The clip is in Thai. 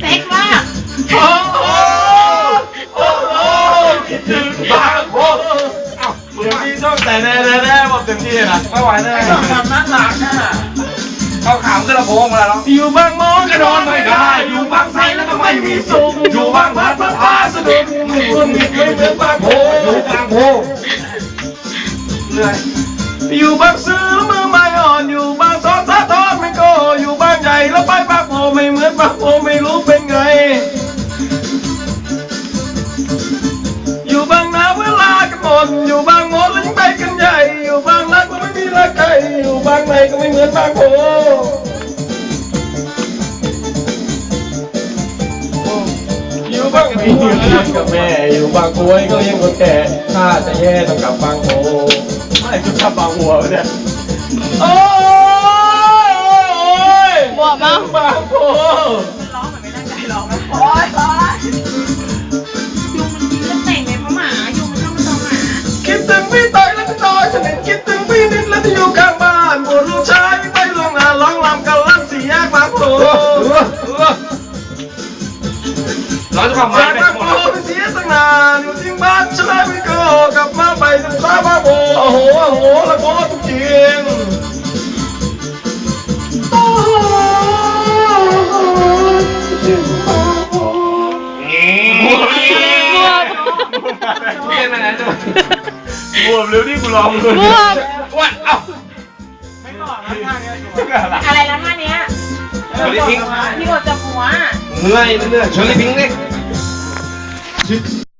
เซ็กมากโอ้โหโอ้โหคิดถึงบางโพเอ้าเดี๋ยวนี้ช่องแต่แน่แน่แน่บอกเต็มที่เลยนะไม่ไหวเลยช่องทำนั้นหนักอะเขาขำขึ้นลำโพงมาแล้วอยู่บางมองก็นอนไม่ได้ อยู่บางไทรแล้วก็ไม่มีสุขอยู่บางพัดพระพาสะดุดมีคนมีไม่เหมือนบางโพอยู่บางโพเหนื่อยอยู่บางซื้อมือไม่อ่อนอยู่บาง นหมดอยู่บางมดแล้วยังไปกันใหญ่อยู่บางรักก็ไม่มีรักใครอยู่บางไหนก็ไม่เหมือนบางโพอยู่บางมีเลี้ยงกับแม่อยู่บางกรวยก็เลี้ยงคนแก่ถ้าจะแย่ต้องกลับบางโพไม่จะกลับบางหัวเนี่ยโอ้ยโอ้ยโอ้ยบวกมั้งบางโพร้องเหมือนไม่ตั้งใจร้องนะโอ๊ยโอ๊ยยุ รียนมาไหนดูบวมเร็วที่กูลองดูบวมว่าเอ้าอะไรแล้วท่าเนี้ยเชอรี่พิงค์พี่กดจับหัว เมื่อยเมื่อยเชอรี่พิงค์นี่